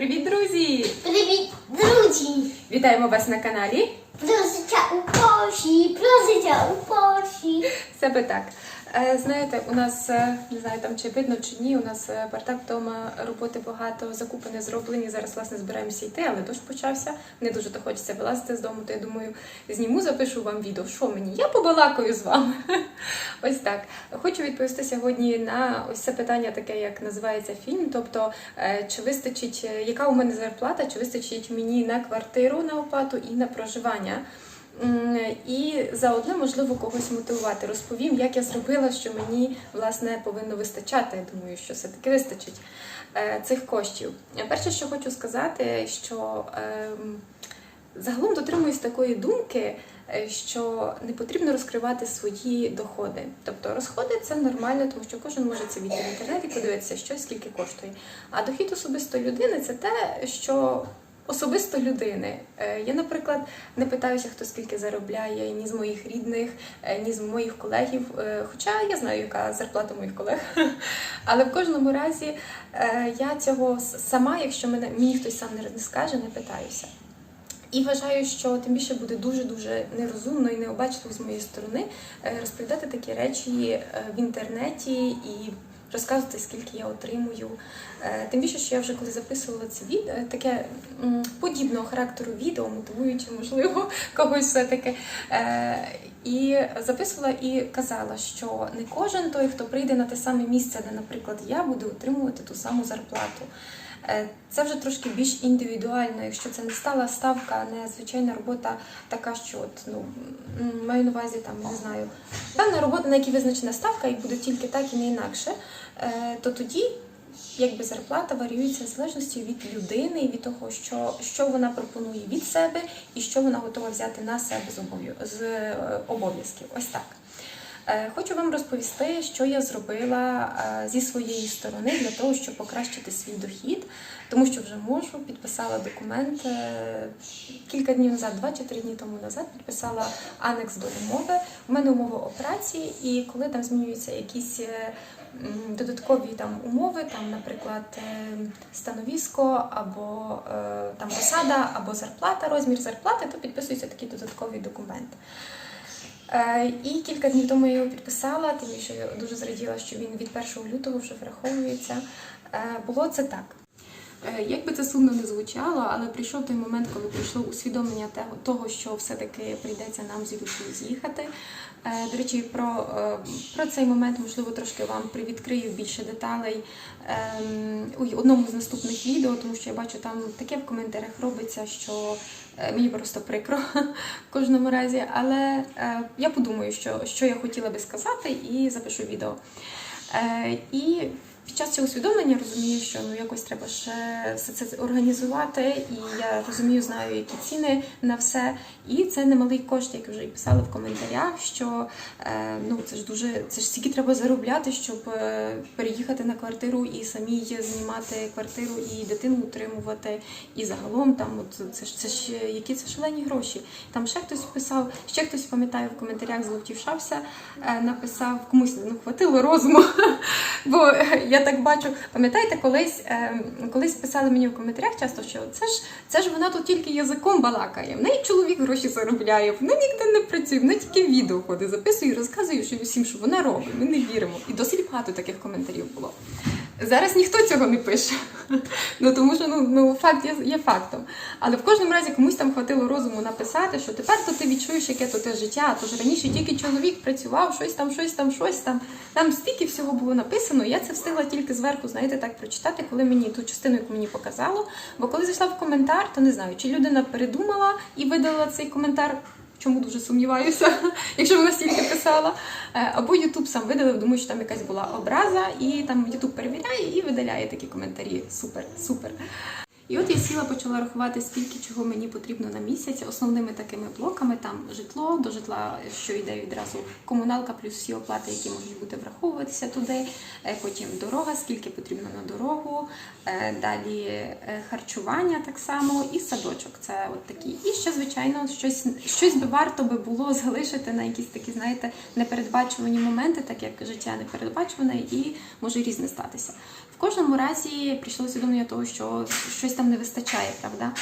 Привіт, друзі! Привіт, друзі! Вітаємо вас на каналі. Про життя у Польщі, про життя у Польщі. Себе так. Е, Знаєте, у нас е, не знаю там чи видно чи ні. У нас е, бардак вдома роботи багато, закупи не зроблені. Зараз власне збираємося йти, але дощ почався. Не дуже то хочеться вилазити з дому. То я думаю, зніму, запишу вам відео. Що мені? Я побалакаю з вами. Ось так. Хочу відповісти сьогодні на ось це питання, таке як називається фільм. Тобто, чи вистачить, яка у мене зарплата, чи вистачить мені на квартиру на оплату і на проживання. І заодно можливо когось мотивувати. Розповім, як я зробила, що мені власне повинно вистачати. Я думаю, що все таки вистачить е, цих коштів. Перше, що хочу сказати, що ем, загалом дотримуюсь такої думки, е, що не потрібно розкривати свої доходи. Тобто розходи це нормально, тому що кожен може це відео в інтернеті подивитися, що скільки коштує. А дохід особисто людини це те, що особисто людини. Е, Я, наприклад, не питаюся, хто скільки заробляє, ні з моїх рідних, е, ні з моїх колегів. Е, Хоча я знаю, яка зарплата моїх колег. Але в кожному разі я цього сама, якщо мене мені хтось сам не- скаже, не питаюся. І вважаю, що тим більше буде дуже дуже нерозумно і необачливо з моєї сторони розповідати такі речі в інтернеті і розказувати, скільки я отримую. Е, Тим більше, що я вже коли записувала це відео, таке подібного характеру відео, мотивуючи, можливо, когось все-таки. Е, І записувала і казала, що не кожен той, хто прийде на те саме місце, де, наприклад, я буду отримувати ту саму зарплату. Е, Це вже трошки більш індивідуально, якщо це не стала ставка, не звичайна робота така, що от, ну, маю на увазі там, не знаю, певна робота, на якій визначена ставка, і буде тільки так і не інакше, е, то тоді якби зарплата варіюється в залежності від людини і від того, що, що вона пропонує від себе і що вона готова взяти на себе з е, обов'язків. Ось так. Е, Хочу вам розповісти, що я зробила е, зі своєї сторони для того, щоб покращити свій дохід, тому що вже можу, підписала документ е, кілька днів назад, два чи три дні тому назад, підписала анекс до умови. У мене умова операції, і коли там змінюються якісь додаткові там умови, там, наприклад, становісько або там посада, або зарплата, розмір зарплати, то підписується такий додатковий документ. Е, І кілька днів тому я його підписала, тим що я дуже зраділа, що він від 1 лютого вже враховується. Е, Було це так. Е, Як би це сумно не звучало, але прийшов той момент, коли прийшло усвідомлення того- що все-таки прийдеться нам з Ілюшею з'їхати. Е, До речі, про, е, про цей момент, можливо, трошки вам привідкрию більше деталей ем, у одному з наступних відео, тому що я бачу, там таке в коментарях робиться, що мені просто прикро в кожному разі. Але я подумаю, що, що я хотіла би сказати, і запишу відео. І під час цього усвідомлення розумію, що ну якось треба ще все це організувати, і я розумію, знаю, які ціни на все. І це немалий кошт, як вже і писали в коментарях, що е, ну це ж дуже це ж стільки треба заробляти, щоб е, переїхати на квартиру і самій знімати квартиру і дитину утримувати. І загалом там, от це ж це ж які це шалені гроші. Там ще хтось писав, ще хтось пам'ятаю в коментарях зловтівшався, е, написав комусь ну хватило розуму. Бо е, я так бачу, пам'ятаєте, колись, е, колись писали мені в коментарях часто, що це ж це ж вона тут тільки язиком балакає. В неї чоловік гроші заробляє, вона ніде не працює, вона тільки відео ходить, записує і розказує всім, що вона робить. Ми не віримо. І досить багато таких коментарів було. Зараз ніхто цього не пише. Ну тому що ну, ну факт є, є фактом. Але в кожному разі комусь там хватило розуму написати, що тепер то ти відчуєш, яке то те життя. Тож раніше тільки чоловік працював, щось там, щось там, щось там. Там стільки всього було написано. Я це встигла тільки зверху, знаєте, так прочитати, коли мені ту частину, яку мені показало. Бо коли зайшла в коментар, то не знаю, чи людина передумала і видалила цей коментар. Чому дуже сумніваюся, якщо вона стільки писала. Е, Або Ютуб сам видалив, думаю, що там якась була образа, і там Ютуб перевіряє і видаляє такі коментарі. Супер, супер. І от я сіла, почала рахувати, скільки чого мені потрібно на місяць. Основними такими блоками там житло, до житла, що йде відразу комуналка, плюс всі оплати, які можуть бути враховуватися туди. Е, Потім дорога, скільки потрібно на дорогу, Е, далі е, харчування так само, і садочок. Це от такі. І ще, звичайно, щось, щось би варто би було залишити на якісь такі, знаєте, непередбачувані моменти, так як життя непередбачуване і може різне статися. Кожному разі прийшло усвідомлення того, що щось там не вистачає, правда?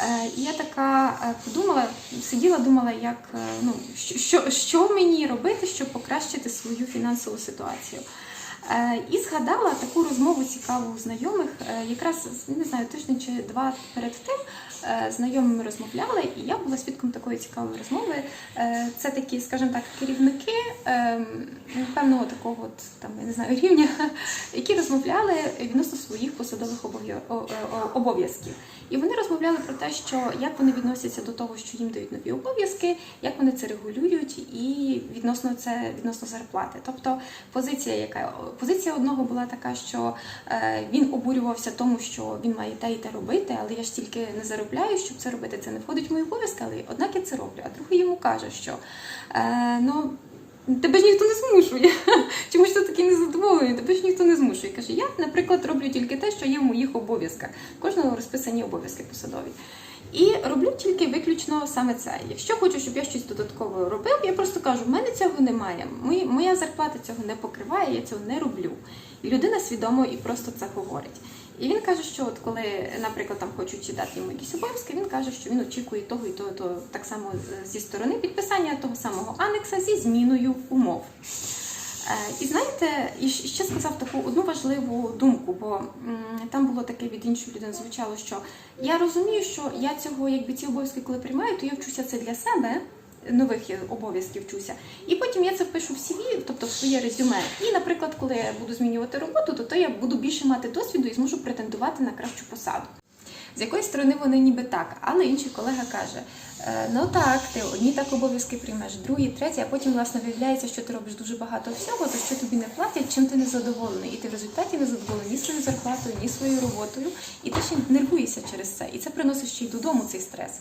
Е, я така е, подумала, сиділа, думала, як е, ну що, що мені робити, щоб покращити свою фінансову ситуацію. Е, І згадала таку розмову цікаву у знайомих. Е, Якраз не знаю, тиждень чи два перед тим е, знайомими розмовляли, і я була свідком такої цікавої розмови. Це такі, скажімо так, керівники ем, певного такого от, там, я не знаю, рівня, які розмовляли відносно своїх посадових обов'язків. І вони розмовляли про те, що як вони відносяться до того, що їм дають нові обов'язки, як вони це регулюють, і відносно це відносно зарплати. Тобто позиція, яка позиція одного була така, що е, він обурювався тому, що він має те і те робити, але я ж тільки не заробляю, щоб це робити. Це не входить в мої обов'язки, але однак я це роблю. А другий йому каже, що е, ну. Тебе ж ніхто не змушує. Чому ж ти такий незадоволений? Тебе ж ніхто не змушує. Каже, я, наприклад, роблю тільки те, що є в моїх обов'язках. Кожного розписані обов'язки посадові. І роблю тільки виключно саме це. Якщо хочу, щоб я щось додатково робив, я просто кажу, в мене цього немає. Моя зарплата цього не покриває, я цього не роблю. І людина свідомо і просто це говорить. І він каже, що от коли, наприклад, там хочуть дати йому якісь обов'язки, він каже, що він очікує того і того, того так само зі сторони підписання того самого анекса зі зміною умов. Е, І знаєте, і ще сказав таку одну важливу думку, бо там було таке від іншої людини звучало, що я розумію, що я цього, якби ці обов'язки, коли приймаю, то я вчуся це для себе. Нових обов'язків вчуся, і потім я це впишу в CV, тобто в своє резюме. І, наприклад, коли я буду змінювати роботу, то, то я буду більше мати досвіду і зможу претендувати на кращу посаду. З якоїсь сторони вони ніби так, але інший колега каже: «Е, ну так, ти одні так обов'язки приймеш, другі, треті, а потім власне виявляється, що ти робиш дуже багато всього, то що тобі не платять, чим ти не задоволений. І ти в результаті не задоволений ні своєю зарплатою, ні своєю роботою, і ти ще нервуєшся через це. І це приносить ще й додому цей стрес.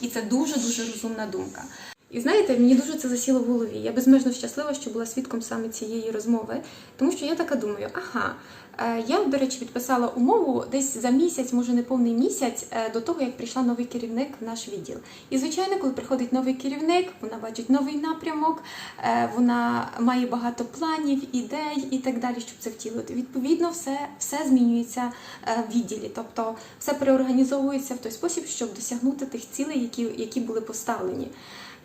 І це дуже дуже розумна думка. І знаєте, мені дуже це засіло в голові. Я безмежно щаслива, що була свідком саме цієї розмови, тому що я така думаю, ага, е, я, до речі, підписала умову десь за місяць, може не повний місяць, е, до того, як прийшла новий керівник в наш відділ. І звичайно, коли приходить новий керівник, вона бачить новий напрямок, е, вона має багато планів, ідей і так далі, щоб це втілити. Відповідно, все, все змінюється в відділі, тобто все переорганізовується в той спосіб, щоб досягнути тих цілей, які, які були поставлені.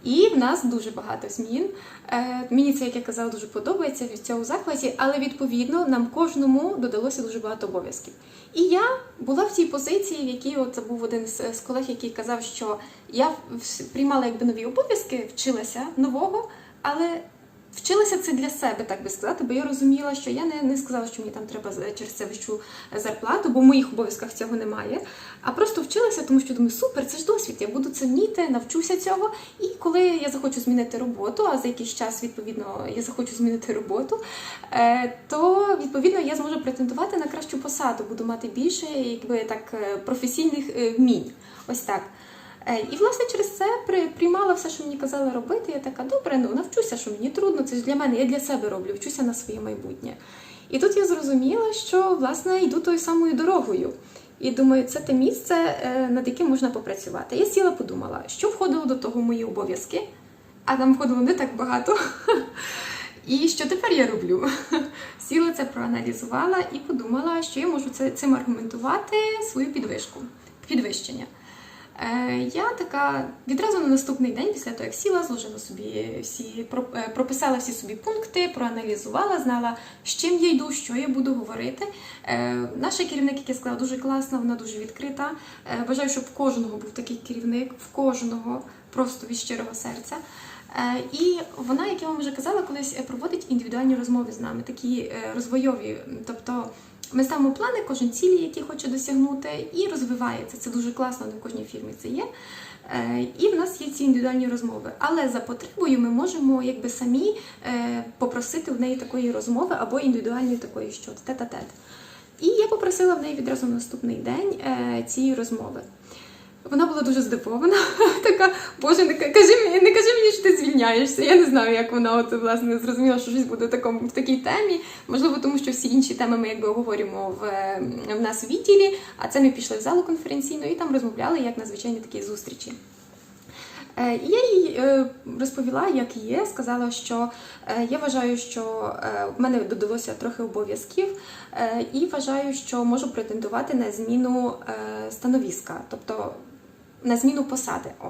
І в нас дуже багато змін. Е, мені це, як я казала, дуже подобається від цього закладі, але відповідно нам кожному додалося дуже багато обов'язків. І я була в тій позиції, в якій от був один з, колег, який казав, що я приймала якби нові обов'язки, вчилася нового, але вчилася це для себе, так би сказати, бо я розуміла, що я не, не сказала, що мені там треба через це вищу зарплату, бо в моїх обов'язках цього немає. А просто вчилася, тому що думаю, супер, це ж досвід, я буду це вміти, навчуся цього. І коли я захочу змінити роботу, а за якийсь час, відповідно, я захочу змінити роботу, е, то відповідно я зможу претендувати на кращу посаду, буду мати більше якби так е, професійних е, вмінь. Ось так. Е, І власне через це приймала все, що мені казали робити. Я така, добре, ну навчуся, що мені трудно, це ж для мене, я для себе роблю, вчуся на своє майбутнє. І тут я зрозуміла, що власне йду тою самою дорогою. І думаю, це те місце, е, над яким можна попрацювати. Я сіла, подумала, що входило до того мої обов'язки, а там входило не так багато. І що тепер я роблю? Сіла це проаналізувала і подумала, що я можу це, цим аргументувати свою підвишку, підвищення. Е, я така відразу на наступний день, після того, як сіла, зложила собі всі, е, прописала всі собі пункти, проаналізувала, знала, з чим я йду, що я буду говорити. Е, наша керівник, як я сказала, дуже класна, вона дуже відкрита. Бажаю, щоб в кожного був такий керівник, в кожного, просто від щирого серця. І вона, як я вам вже казала, колись проводить індивідуальні розмови з нами, такі розвойові. Тобто ми ставимо плани, кожен цілі, які хоче досягнути, і розвивається. Це дуже класно, в кожній фірмі це є. Е, І в нас є ці індивідуальні розмови. Але за потребою ми можемо якби самі е, попросити в неї такої розмови або індивідуальної такої, що тет-а-тет. І я попросила в неї відразу на наступний день е, цієї розмови. Вона була дуже здивована, така, боже, не кажи мені, не кажи мені, що ти звільняєшся. Я не знаю, як вона от власне зрозуміла, що щось буде в такому в такій темі. Можливо, тому що всі інші теми ми якби обговорюємо в, в нас в відділі, а це ми пішли в залу конференційну і там розмовляли як на звичайній такій зустрічі. Е, я їй е, розповіла, як є. Сказала, що е, я вважаю, що в мене додалося трохи обов'язків, і вважаю, що можу претендувати на зміну становіска, тобто на зміну посади. О.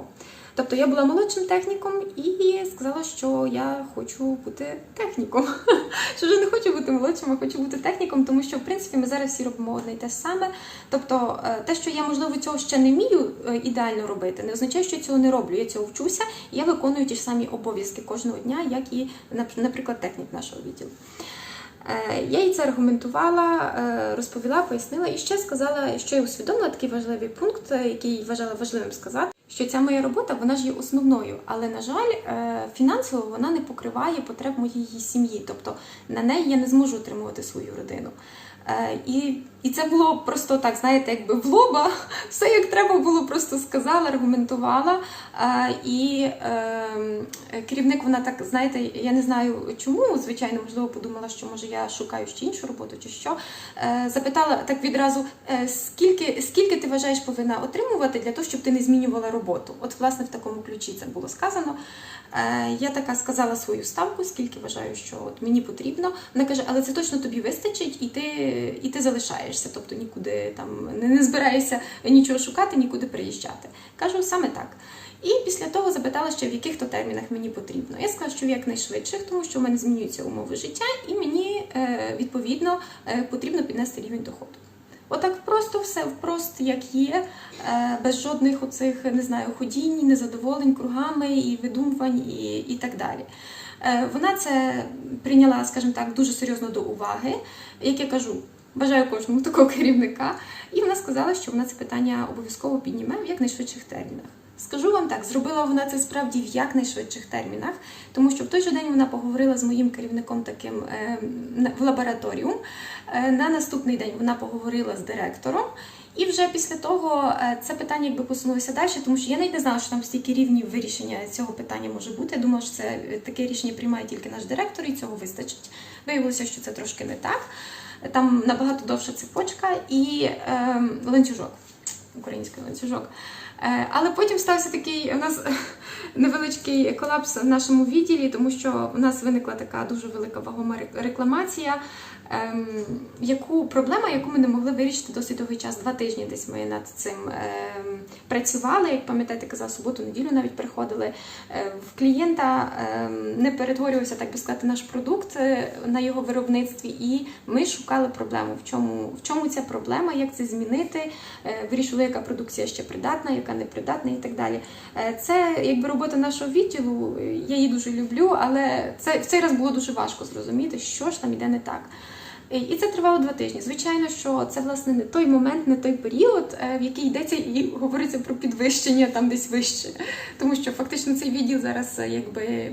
Тобто я була молодшим техніком і сказала, що я хочу бути техніком. що вже не хочу бути молодшим, а хочу бути техніком, тому що в принципі ми зараз всі робимо одне й те саме. Тобто, е, те, що я можливо цього ще не вмію е, ідеально робити, не означає, що я цього не роблю. Я цього вчуся, і я виконую ті ж самі обов'язки кожного дня, як і, наприклад, технік нашого відділу. Е, Я їй це аргументувала, е, розповіла, пояснила і ще сказала, що я усвідомила такий важливий пункт, е, який вважала важливим сказати. Що ця моя робота вона ж є основною, але на жаль, фінансово вона не покриває потреб моєї сім'ї. Тобто на неї я не зможу утримувати свою родину. І, і це було просто так, знаєте, якби в лоба, все як треба було, просто сказала, аргументувала. І е, керівник, вона так, знаєте, я не знаю чому, звичайно, можливо, подумала, що може я шукаю ще іншу роботу чи що. Е, Запитала так відразу, е, скільки, скільки ти вважаєш повинна отримувати для того, щоб ти не змінювала роботу? От, власне, в такому ключі це було сказано. Е, Я така сказала свою ставку, скільки вважаю, що от мені потрібно. Вона каже, але це точно тобі вистачить, і ти, і ти залишаєшся, тобто нікуди там не, не збираєшся нічого шукати, нікуди приїжджати. Кажу саме так. І після того запитала ще, в яких то термінах мені потрібно. Я сказала, що в якнайшвидших, тому що в мене змінюються умови життя, і мені е, відповідно е, потрібно піднести рівень доходу. Отак просто все впрост як є, е, без жодних оцих не знаю ходінь, незадоволень кругами і видумувань, і, і так далі. Вона це прийняла, скажімо так, дуже серйозно до уваги. Як я кажу, бажаю кожному такого керівника. І вона сказала, що вона це питання обов'язково підніме в якнайшвидших термінах. Скажу вам так, зробила вона це справді в якнайшвидших термінах, тому що в той же день вона поговорила з моїм керівником таким е, в лабораторіум. Е, на наступний день вона поговорила з директором. І вже після того е, це питання якби посунулося далі, тому що я навіть не знала, що там стільки рівнів вирішення цього питання може бути. Я думала, що це таке рішення приймає тільки наш директор, і цього вистачить. Виявилося, що це трошки не так. Там набагато довша цепочка і е, ланцюжок, український ланцюжок. Е, Але потім стався такий у нас невеличкий колапс в нашому відділі, тому що у нас виникла така дуже велика вагома рекламація, ем, яку проблема, яку ми не могли вирішити досить довгий час. Два тижні десь ми над цим ем, працювали. Як пам'ятаєте, казав, суботу, неділю навіть приходили. Е, В клієнта ем, не перетворювався, так би сказати, наш продукт е, на його виробництві, і ми шукали проблему. В чому, в чому ця проблема, як це змінити, вирішили, яка продукція ще придатна, яка не придатна і так далі. Е, Це якби робота нашого відділу. Я її дуже люблю, але це в цей раз було дуже важко зрозуміти, що ж там іде не так. І це тривало два тижні. Звичайно, що це власне не той момент, не той період, е, в який йдеться і говориться про підвищення там десь вище. Тому що фактично цей відділ зараз е, якби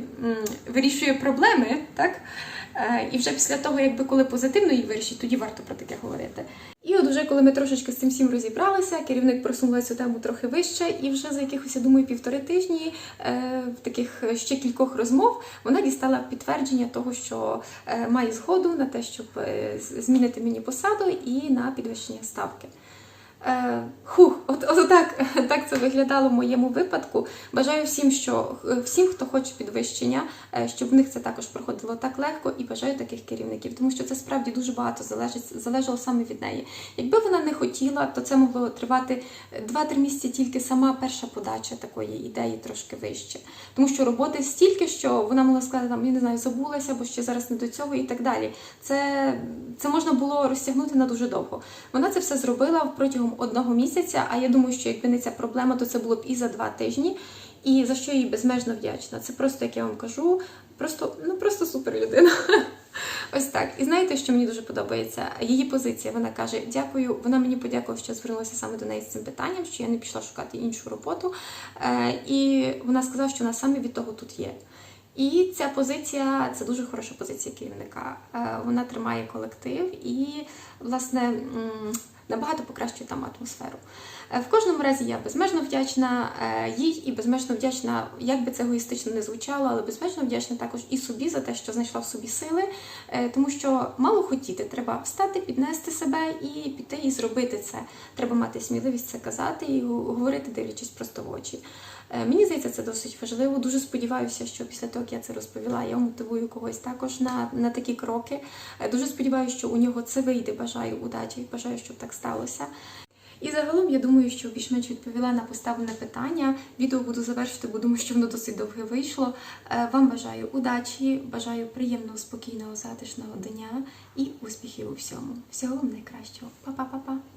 вирішує проблеми, так? Е, І вже після того, якби коли позитивно їх вирішить, тоді варто про таке говорити. І от вже коли ми трошечки з цим всім розібралися, керівник просунула цю тему трохи вище, і вже за якихось, я думаю, півтори тижні е, в таких ще кількох розмов вона дістала підтвердження того, що е, має згоду на те, щоб змінити мені посаду і на підвищення ставки. Е, Хух, от, от так, так це виглядало в моєму випадку. Бажаю всім, що е, всім, хто хоче підвищення, е, щоб в них це також проходило так легко, і бажаю таких керівників, тому що це справді дуже багато залежить залежало саме від неї. Якби вона не хотіла, то це могло тривати 2-3 місяці тільки сама перша подача такої ідеї трошки вище. Тому що роботи стільки, що вона могла сказати, там, я не знаю, забулася, бо ще зараз не до цього і так далі. Це, це можна було розтягнути на дуже довго. Вона це все зробила протягом одного місяця, а я думаю, що якби не ця проблема, то це було б і за два тижні. І за що я їй безмежно вдячна. Це просто, як я вам кажу, просто, ну просто супер людина. Ось так. І знаєте, що мені дуже подобається? Її позиція. Вона каже: Дякую. Вона мені подякувала, що звернулася саме до неї з цим питанням, що я не пішла шукати іншу роботу. Е, і вона сказала, що вона саме від того тут є. І ця позиція це дуже хороша позиція керівника. Е, Вона тримає колектив і, власне, набагато покращує там атмосферу. Е, В кожному разі я безмежно вдячна е, їй і безмежно вдячна, як би це егоїстично не звучало, але безмежно вдячна також і собі за те, що знайшла в собі сили, е, тому що мало хотіти, треба встати, піднести себе і піти і зробити це. Треба мати сміливість це казати і говорити, дивлячись просто в очі. Мені здається, це досить важливо. Дуже сподіваюся, що після того, як я це розповіла, я мотивую когось також на, на такі кроки. Дуже сподіваюся, що у нього це вийде. Бажаю удачі, бажаю, щоб так сталося. І загалом я думаю, що більш-менш відповіла на поставлене питання. Відео буду завершити, бо думаю, що воно досить довге вийшло. Е, Вам бажаю удачі, бажаю приємного, спокійного, затишного дня і успіхів у всьому. Всього вам найкращого. Па-па-па-па!